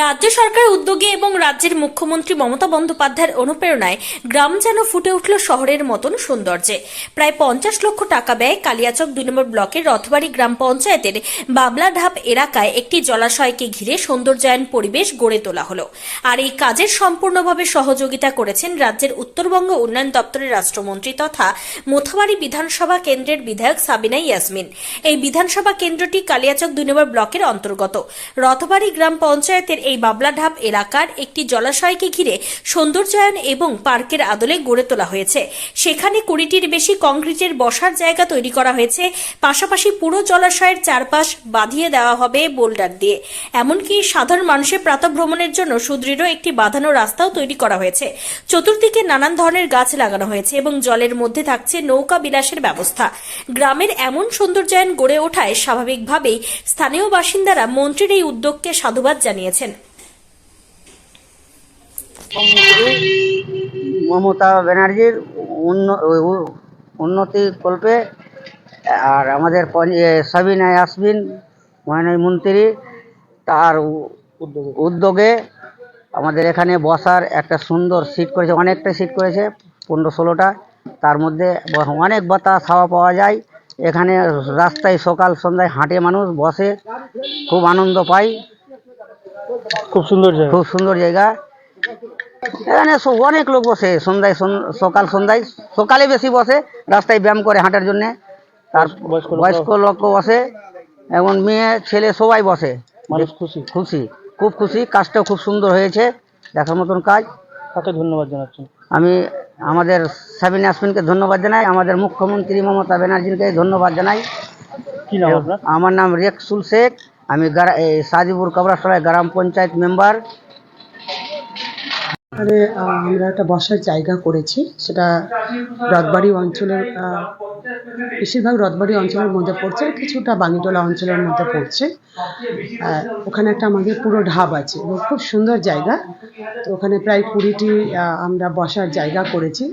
রাজ্য সরকারের উদ্যোগে এবং রাজ্যের মুখ্যমন্ত্রী মমতা বন্দ্যোপাধ্যায়ের অনুপ্রেরণায় গ্রাম যেন ফুটে উঠল শহরের মতন সৌন্দর্যে। প্রায় পঞ্চাশ লক্ষ টাকা ব্যয় কালিয়াচক দুই নম্বর ব্লকের রথবাড়ি গ্রাম পঞ্চায়েতের বাবলাঢাপ এলাকায় একটি জলাশয়কে ঘিরে সৌন্দর্যায়ন পরিবেশ গড়ে তোলা হলো। আর এই কাজের সম্পূর্ণভাবে সহযোগিতা করেছেন রাজ্যের উত্তরবঙ্গ উন্নয়ন দপ্তরের রাষ্ট্রমন্ত্রী তথা মোথাবাড়ি বিধানসভা কেন্দ্রের বিধায়ক সাবিনা ইয়াসমিন। এই বিধানসভা কেন্দ্রটি কালিয়াচক দুই নম্বর ব্লকের অন্তর্গত। রথবাড়ি গ্রাম পঞ্চায়েতের এই বাবলাঢাপ এলাকার একটি জলাশয়কে ঘিরে সৌন্দর্যায়ন এবং পার্কের আদলে গড়ে তোলা হয়েছে। সেখানে কুড়িটির বেশি কংক্রিটের বসার জায়গা তৈরি করা হয়েছে। পাশাপাশি পুরো জলাশয়ের চারপাশ বাঁধিয়ে দেওয়া হবে বোল্ডার দিয়ে। এমনকি সাধারণ মানুষের প্রাতভ্রমণের জন্য সুদৃঢ় একটি বাঁধানো রাস্তাও তৈরি করা হয়েছে। চতুর্দিকে নানান ধরনের গাছ লাগানো হয়েছে এবং জলের মধ্যে থাকছে নৌকা বিলাসের ব্যবস্থা। গ্রামের এমন সৌন্দর্যায়ন গড়ে ওঠায় স্বাভাবিকভাবেই স্থানীয় বাসিন্দারা মন্ত্রীর এই উদ্যোগকে সাধুবাদ জানিয়েছেন। মমতা ব্যানার্জির উন্নতি কল্পে আর আমাদের সাবিনা ইয়াসমিন মন্ত্রী তার উদ্যোগে আমাদের এখানে বসার একটা সুন্দর সিট করেছে অনেকটা সিট করেছে পনেরো ষোলোটা। তার মধ্যে অনেক বাতাস হাওয়া পাওয়া যায়। এখানে রাস্তায় সকাল সন্ধ্যায় হাঁটে মানুষ বসে। খুব আনন্দ পায়। খুব সুন্দর খুব সুন্দর জায়গা। এখানে অনেক লোক বসে সন্ধ্যায় সকাল সন্ধ্যায় সকালে বেশি বসে রাস্তায় ব্যায়াম করে হাঁটার জন্যে। তার বয়স্ক লোক বসে এবং মেয়ে ছেলে সবাই বসে। মানুষ খুশি? খুশি খুব খুশি কাজটাও খুব সুন্দর হয়েছে দেখার মতন কাজ। তাকে ধন্যবাদ জানাচ্ছেন? আমি আমাদের সাবিন আসমিনকে ধন্যবাদ জানাই আমাদের মুখ্যমন্ত্রী মমতা ব্যানার্জিকে ধন্যবাদ জানাই। কি নাম আপনার? আমার নাম রেকসুল শেখ আমি সাজিপুর কবরাসরাই গ্রাম পঞ্চায়েত মেম্বার। এখানে আমরা একটা বসার জায়গা করেছি। সেটা রথবাড়ি অঞ্চলের বেশিরভাগ রথবাড়ি অঞ্চলের মধ্যে পড়ছে, কিছুটা বাঙিটোলা অঞ্চলের মধ্যে পড়ছে। ওখানে একটা আমাদের পুরো ঢাব আছে, এবং খুব সুন্দর জায়গা। তো ওখানে প্রায় কুড়িটি আমরা বসার জায়গা করেছি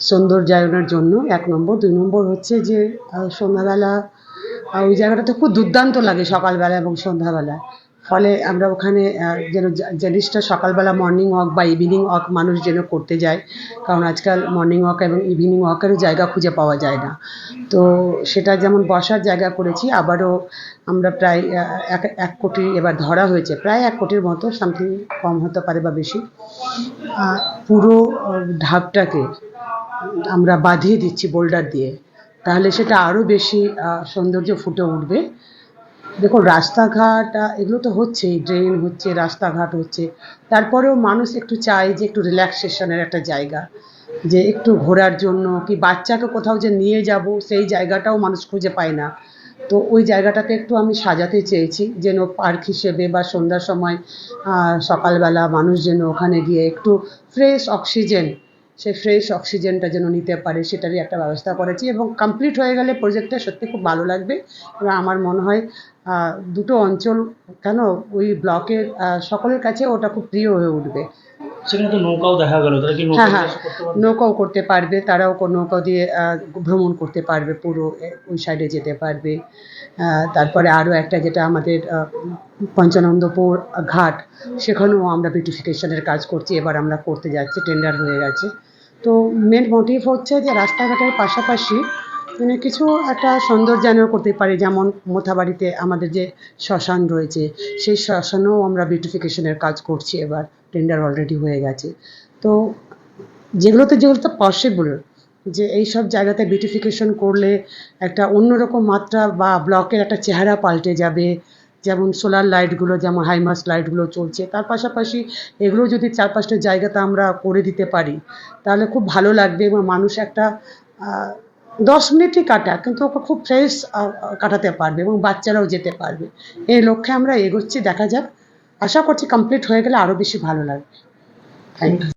সৌন্দর্যায়নের জন্য। এক নম্বর। দুই নম্বর হচ্ছে যে সন্ধ্যাবেলা ওই জায়গাটাতে খুব দুর্দান্ত লাগে সকালবেলা এবং সন্ধ্যাবেলা। ফলে আমরা ওখানে যেন জিনিসটা সকালবেলা মর্নিং ওয়াক বা ইভিনিং ওয়াক মানুষ যেন করতে যায়। কারণ আজকাল মর্নিং ওয়াক এবং ইভিনিং ওয়াকেরও জায়গা খুঁজে পাওয়া যায় না। তো সেটা যেমন বসার জায়গা করেছি আবারও আমরা প্রায় এক এক কোটি এবার ধরা হয়েছে। প্রায় এক কোটির মতো সামথিং কম হতে পারে বা বেশি। পুরো আহ, ঢাবটাকে আমরা বাঁধিয়ে দিচ্ছি বোল্ডার দিয়ে। তাহলে সেটা আরও বেশি সৌন্দর্য ফুটে উঠবে। দেখুন, রাস্তাঘাট এগুলো তো হচ্ছেই ড্রেন হচ্ছে, রাস্তাঘাট হচ্ছে। তারপরেও মানুষ একটু চায় যে একটু রিল্যাক্সেশনের একটা জায়গা, যে একটু ঘোরার জন্য, কি বাচ্চাকে কোথাও যে নিয়ে যাব, সেই জায়গাটাও মানুষ খুঁজে পায় না। তো ওই জায়গাটাকে একটু আমি সাজাতে চেয়েছি, যেন পার্ক হিসেবে বা সন্ধ্যার সময় সকালবেলা মানুষ যেন ওখানে গিয়ে একটু ফ্রেশ অক্সিজেন সেই ফ্রেশ অক্সিজেনটা যেন নিতে পারে, সেটারই একটা ব্যবস্থা করেছি এবং কমপ্লিট হয়ে গেলে প্রজেক্টটা সত্যি খুব ভালো লাগবে। এবং আমার মনে হয় দুটো অঞ্চল, কেন ওই ব্লকের সকলের কাছে ওটা খুব প্রিয় হয়ে উঠবে। সেখানে তো নৌকাও দেখা গেল তারা কি হ্যাঁ হ্যাঁ। করতে পারবে? নৌকাও করতে পারবে তারাও নৌকা দিয়ে ভ্রমণ করতে পারবে পুরো ওই সাইডে যেতে পারবে। তারপরে আরও একটা যেটা আমাদের পঞ্চানন্দপুর ঘাট সেখানেও আমরা বিউটিফিকেশনের কাজ করছি এবার আমরা করতে যাচ্ছি টেন্ডার হয়ে গেছে। তো মেন মোটিভ হচ্ছে যে রাস্তাঘাটের পাশাপাশি মানে কিছু একটা সৌন্দর্যায়ন করতে পারি, যেমন মোথাবাড়িতে আমাদের যে শ্মশান রয়েছে, সেই শ্মশানেও আমরা বিউটিফিকেশনের কাজ করছি এবার টেন্ডার অলরেডি হয়ে গেছে। তো যেগুলোতে যেগুলোতে পসিবল যে এই সব জায়গাতে বিউটিফিকেশন করলে একটা অন্যরকম মাত্রা বা ব্লকের একটা চেহারা পাল্টে যাবে, যেমন সোলার লাইটগুলো যেমন হাইমাস লাইটগুলো চলছে, তার পাশাপাশি এগুলো যদি চার পাঁচটা জায়গাতে আমরা করে দিতে পারি, তাহলে খুব ভালো লাগবে এবং মানুষ একটা দশ মিনিটই কাটা, কিন্তু ওকে খুব ফ্রেশ কাটাতে পারবে এবং বাচ্চারাও যেতে পারবে। এই লক্ষ্যে আমরা এগোচ্ছি, দেখা যাক। আশা করছি কমপ্লিট হয়ে গেলে আরও বেশি ভালো লাগবে। Thank you